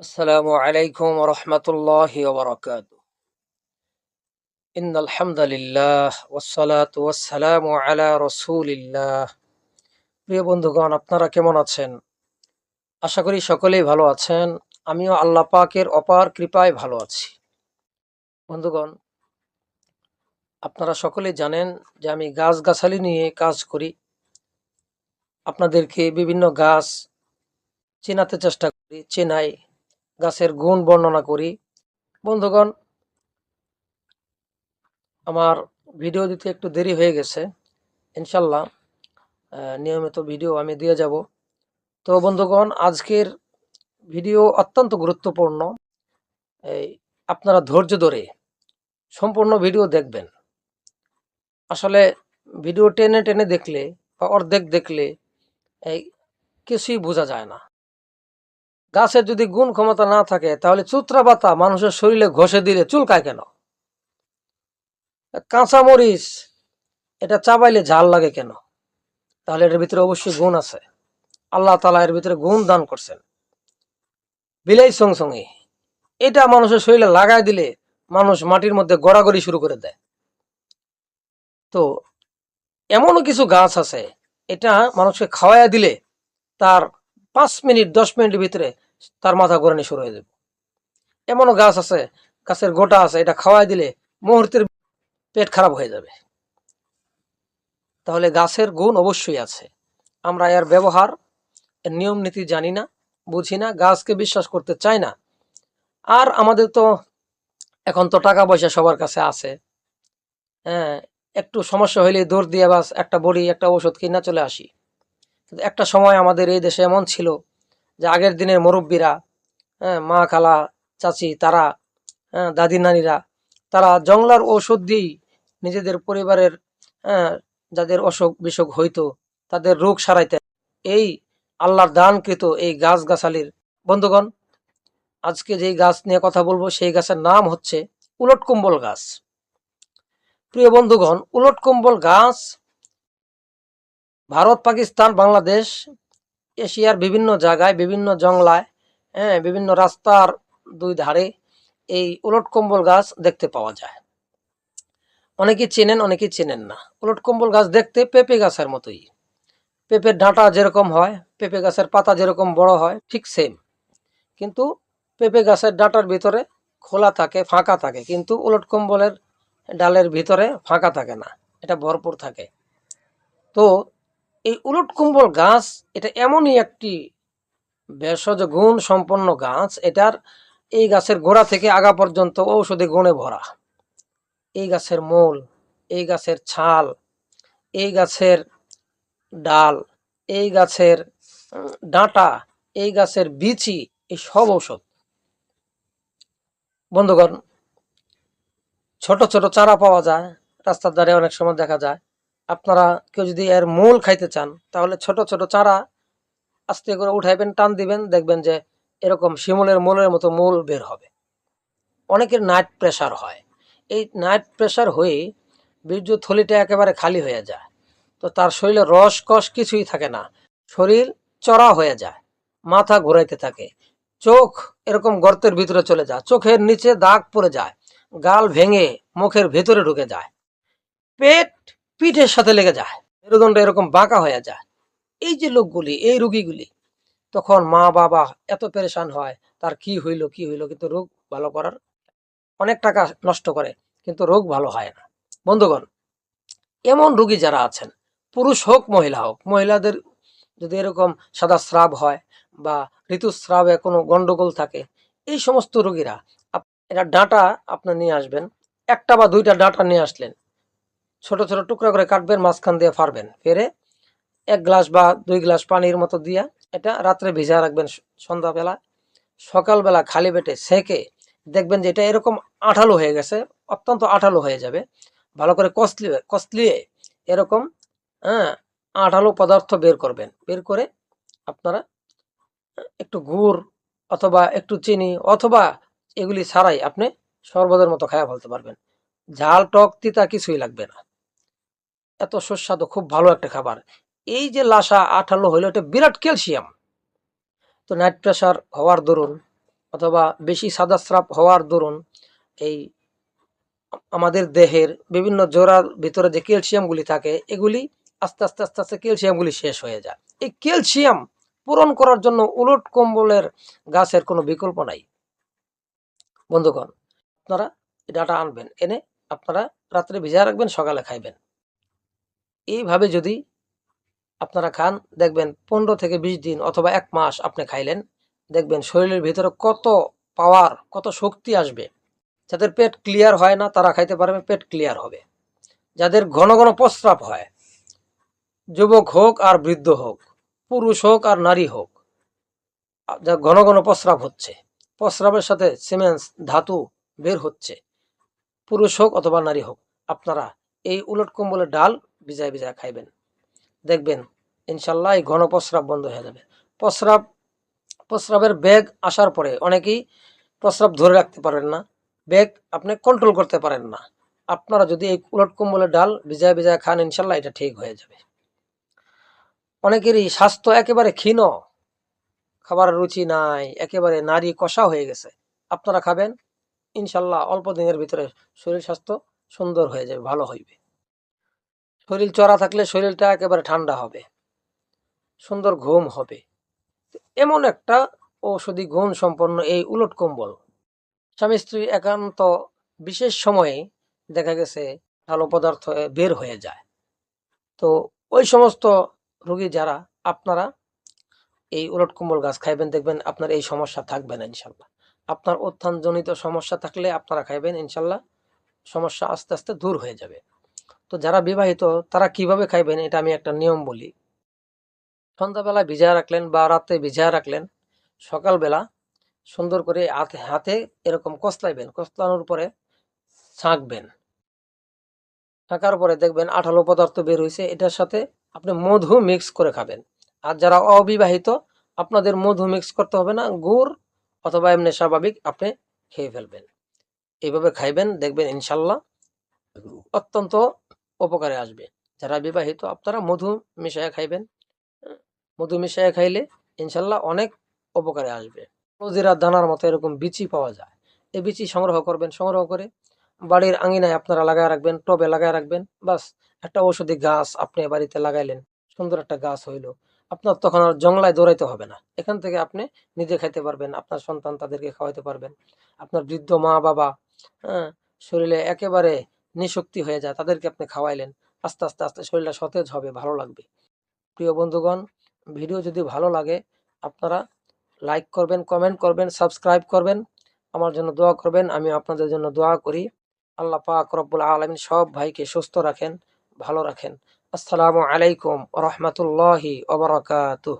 আসসালামু আলাইকুম রহমতুল্লাহ ওবরাকাত ইন আলহামদুলিল্লাহ ওসালাত ওয়াসালাম আলা রসুলিল্লাহ। প্রিয় বন্ধুগণ, আপনারা কেমন আছেন? আশা করি সকলেই ভালো আছেন। আমিও আল্লাহ পাকের অপার কৃপায় ভালো আছি। বন্ধুগণ, আপনারা সকলে জানেন যে আমি গাছগাছালি নিয়ে কাজ করি। আপনাদেরকে বিভিন্ন গাছ চেনাতে চেষ্টা করি, চেনাই। গাছের গুণ বর্ণনা করি। বন্ধুগণ, আমার ভিডিও দিতে একটু দেরি হয়ে গেছে। ইনশাল্লাহ নিয়মিত ভিডিও আমি দিয়ে যাব। তো বন্ধুগণ, আজকের ভিডিও অত্যন্ত গুরুত্বপূর্ণ। এই আপনারা ধৈর্য ধরে সম্পূর্ণ ভিডিও দেখবেন। আসলে ভিডিও টেনে টেনে দেখলে বা অর্ধেক দেখলে এই কিছুই বোঝা যায় না। গাছের যদি গুণ ক্ষমতা না থাকে, তাহলে চুত্রা পাতা মানুষের শরীরে ঘষে দিলে চুলকায় কেন? কাঁচা মরিচ এটা চাবাইলে ঝাল লাগে কেন? তাহলে এর ভিতরে অবশ্যই গুণ আছে। আল্লাহ তালা এর ভিতরে গুণ দান করছেন। বিলাই সঙ্গে। এটা মানুষের শরীরে লাগাই দিলে মানুষ মাটির মধ্যে গড়াগড়ি শুরু করে দেয়। তো এমনও কিছু গাছ আছে, এটা মানুষকে খাওয়াইয়া দিলে তার পাঁচ মিনিট, দশ মিনিটের ভিতরে তার মাথা ঘোরানি শুরু হয়ে যাবে। এমনও গাছ আছে, গাছের গোটা আছে, এটা খাওয়াই দিলে মুহূর্তের পেট খারাপ হয়ে যাবে। তাহলে গাছের গুণ অবশ্যই আছে। আমরা এর ব্যবহার, এর নিয়ম নীতি জানি না, বুঝি না, গাছকে বিশ্বাস করতে চাই না। আর আমাদের তো এখন তো টাকা পয়সা সবার কাছে আছে। হ্যাঁ একটু সমস্যা হইলে দৌড় দিয়ে বাস, একটা বড়ি, একটা ওষুধ কিনা চলে আসি। কিন্তু একটা সময় আমাদের এই দেশে এমন ছিল যে আগের দিনের মুরব্বীরা হ্যাঁ মা খালা, চাচি, তারা হ্যাঁ দাদি নানিরা, তারা জংলার ঔষধ দিয়েই নিজেদের পরিবারের হ্যাঁ যাদের অসুখ বিসুখ হইতো, তাদের রোগ সারাইতেন এই আল্লাহর দানকৃত এই গাছ গাছালির বন্ধুগণ, আজকে যেই গাছ নিয়ে কথা বলব, সেই গাছের নাম হচ্ছে উলট কুম্বল গাছ। প্রিয় বন্ধুগণ, উলট কুম্বল গাছ ভারত, পাকিস্তান, বাংলাদেশ এশিয়ার বিভিন্ন জায়গায়, বিভিন্ন জংলায় হ্যাঁ বিভিন্ন রাস্তার দুই ধারে এই উলট কম্বল গাছ দেখতে পাওয়া যায়। অনেকেই চেনেন অনেকেই চেনেন না। উলট কম্বল গাছ দেখতে পেঁপে গাছের মতোই। পেঁপের ডাঁটা যেরকম হয়, পেঁপে গাছের পাতা যেরকম বড় হয়, ঠিক সেম কিন্তু পেঁপে গাছের ডাঁটার ভিতরে খোলা থাকে, ফাঁকা থাকে। কিন্তু উলট কম্বলের ডালের ভিতরে ফাঁকা থাকে না, এটা ভরপুর থাকে। তো এই উলট কুম্বল গাছ, এটা এমনই একটি ভেষজ গুণ সম্পন্ন গাছ। এটার এই গাছের গোড়া থেকে আগা পর্যন্ত ঔষধি গুণে ভরা। এই গাছের মূল, এই গাছের ছাল, এই গাছের ডাল, এই গাছের ডাঁটা, এই গাছের বিচি, এই সব ঔষধ। বন্ধুগণ, ছোট ছোট চারা পাওয়া যায়, রাস্তার ধারে অনেক সময় দেখা যায়। আপনারা কেউ যদি এর মূল খাইতে চান, তাহলে ছোট ছোট চারা আস্তে করে উঠাইবেন, টান দিবেন, দেখবেন যে এরকম শিমুলের মূলের মতো মূল বের হবে। অনেকের নাইট প্রেশার হয়। এই নাইট প্রেশার হয়ে বীর্য থলিটা একেবারে খালি হয়ে যায়। তো তার শরীরে রস কষ কিছুই থাকে না। শরীর চড়া হয়ে যায়, মাথা ঘুরাইতে থাকে। চোখ এরকম গর্তের ভিতরে চলে যায়, চোখের নিচে দাগ পড়ে যায়, গাল ভেঙে মুখের ভেতরে ঢুকে যায়। পেট পিঠের সাথে লেগে যায়, মেরুদণ্ড এরকম বাঁকা হয়ে যায়। এই যে লোকগুলি, এই রুগীগুলি, তখন মা বাবা এত পেরেশান হয়, তার কি হইল কি হইল, কিন্তু রোগ ভালো করার অনেক টাকা নষ্ট করে, কিন্তু রোগ ভালো হয় না। বন্ধুগণ, এমন রুগী যারা আছেন, পুরুষ হোক, মহিলা হোক, মহিলাদের যদি এরকম সাদা স্রাব হয় বা ঋতুস্রাবে কোনো গন্ডগোল থাকে, এই সমস্ত রোগীরা এটা ডাঁটা আপনি নিয়ে আসবেন, একটা বা দুইটা ডাঁটা নিয়ে আসলেন ছোট ছোট টুকরা করে কাটবেন, মাঝখান দিয়ে ফারবেন ফেরে এক গ্লাস বা দুই গ্লাস পানির মতো দিয়া এটা রাত্রে ভিজা রাখবেন সন্ধ্যাবেলা। সকালবেলা খালি পেটে সেকে দেখবেন যে এটা এরকম আঠালো হয়ে গেছে, অত্যন্ত আঠালো হয়ে যাবে। ভালো করে কষলিয়ে কষলিয়ে এরকম হ্যাঁ আঠালো পদার্থ বের করবেন। বের করে আপনারা একটু গুড় অথবা একটু চিনি অথবা এগুলি ছাড়াই আপনি শরবতের মতো খায়া ফেলতে পারবেন। ঝাল, টক, তিতা কিছুই লাগবে না। এত সুস্বাদু, খুব ভালো একটা খাবার। এই যে লাসা আঠালো হইল, এটা বিরাট ক্যালসিয়াম। তো নাইট প্রেশার হওয়ার দরুন, অথবা বেশি সাদাস্রাব হওয়ার দরুন, এই আমাদের দেহের বিভিন্ন জোড়ার ভিতরে যে ক্যালসিয়ামগুলি থাকে, এগুলি আস্তে আস্তে আস্তে আস্তে ক্যালসিয়ামগুলি শেষ হয়ে যায়। এই ক্যালসিয়াম পূরণ করার জন্য উলট কম্বলের গাছের কোনো বিকল্প নাই। বন্ধুগণ, আপনারা ডাটা আনবেন, এনে আপনারা রাত্রে ভিজা রাখবেন, সকালে খাইবেন। এইভাবে যদি আপনারা খান, দেখবেন পনেরো থেকে বিশ দিন অথবা এক মাস আপনি খাইলেন, দেখবেন শরীরের ভিতরে কত পাওয়ার কত শক্তি আসবে। যাদের পেট ক্লিয়ার হয় না, তারা খাইতে পারবে, পেট ক্লিয়ার হবে। যাদের ঘন ঘন প্রস্রাব হয়, যুবক হোক আর বৃদ্ধ হোক, পুরুষ হোক আর নারী হোক, যা ঘন ঘন প্রস্রাব হচ্ছে, প্রস্রাবের সাথে সিমেন্স ধাতু বের হচ্ছে, পুরুষ হোক অথবা নারী হোক, আপনারা এই উলট কম্বলের ডাল ভিজায় ভিজায় খাইবেন। দেখবেন, ইনশাল্লাহ এই ঘন প্রস্রাব বন্ধ হয়ে যাবে। প্রস্রাব, প্রস্রাবের ব্যাগ আসার পরে অনেকেই প্রস্রাব ধরে রাখতে পারেন না। ব্যাগ আপনি কন্ট্রোল করতে পারেন না। আপনারা যদি এই উলট কম্বলের ডাল ভিজায় ভিজায় খান, ইনশাল্লাহ এটা ঠিক হয়ে যাবে। অনেকেরই স্বাস্থ্য একেবারে ক্ষীণ খাবারের রুচি নাই, একেবারে নারী কষা হয়ে গেছে। আপনারা খাবেন, ইনশাল্লাহ অল্প দিনের ভিতরে শরীর স্বাস্থ্য সুন্দর হয়ে যাবে, ভালো হইবে। শরীর চড়া থাকলে শরীরটা একেবারে ঠান্ডা হবে। সুন্দর ঘুম হবে। এমন একটা ঔষধি গুণ সম্পন্ন এই উলট কম্বল। স্বামী স্ত্রী একান্ত বিশেষ সময়ে দেখা গেছে ভালো পদার্থ বের হয়ে যায়। তো ওই সমস্ত রোগী যারা, আপনারা এই উলট কম্বল গাছ খাইবেন, দেখবেন আপনার এই সমস্যা থাকবে না ইনশাল্লাহ। আপনার উত্থানজনিত সমস্যা থাকলে আপনারা খাইবেন ইনশাল্লাহ। সমস্যা আস্তে আস্তে দূর হয়ে যাবে। তো যারা বিবাহিত, তারা কীভাবে খাইবেন এটা আমি একটা নিয়ম বলি। সন্ধ্যাবেলা ভিজায় রাখলেন বা রাতে ভিজায় রাখলেন, সকালবেলা সুন্দর করে হাতে হাতে এরকম কসলাইবেন, কসলানোর পরে ছাঁকবেন। ছাঁকার পরে দেখবেন আঠালো পদার্থ বের হয়েছে এটার সাথে আপনি মধু মিক্স করে খাবেন। আর যারা অবিবাহিত, আপনাদের মধু মিক্স করতে হবে না, গুড় অথবা এমনি স্বাভাবিক আপনি খেয়ে ফেলবেন। এইভাবে খাইবেন, দেখবেন ইনশাল্লাহ অত্যন্ত উপকারে আসবে। যারা বিবাহিত, আপনারা মধু মিশিয়ে খাইবেন। মধু মিশিয়ে খাইলে ইনশাল্লাহ অনেক উপকারে আসবে। রোজিরার দানার মতো এরকম বিচি পাওয়া যায়। এই বিচি সংগ্রহ করবেন, সংগ্রহ করে বাড়ির আঙিনায় আপনারা লাগায় রাখবেন, টবে লাগায় রাখবেন। বাস, একটা ঔষধি গাছ আপনি বাড়িতে লাগাইলেন, সুন্দর একটা গাছ হইল। আপনার তখন আর জংলায় দৌড়াইতে হবে না। এখান থেকে আপনি নিজে খাইতে পারবেন, আপনার সন্তান তাদেরকে খাওয়াইতে পারবেন। আপনার বৃদ্ধ মা বাবা হ্যাঁ শরীরে একেবারে নিশক্তি হয়ে যায়, তাদেরকে আপনি খাওয়াইলেন, আস্তে আস্তে আস্তে শরীরটা সতেজ হবে, ভালো লাগবে। প্রিয় বন্ধুগণ, ভিডিও যদি ভালো লাগে, আপনারা লাইক করবেন, কমেন্ট করবেন, সাবস্ক্রাইব করবেন, আমার জন্য দোয়া করবেন, আমি আপনাদের জন্য দোয়া করি। আল্লাহ পাক রব্বুল আলমিন সব ভাইকে সুস্থ রাখেন, ভালো রাখেন। আসসালামু আলাইকুম রহমতুল্লাহি ওবরাকাতুহ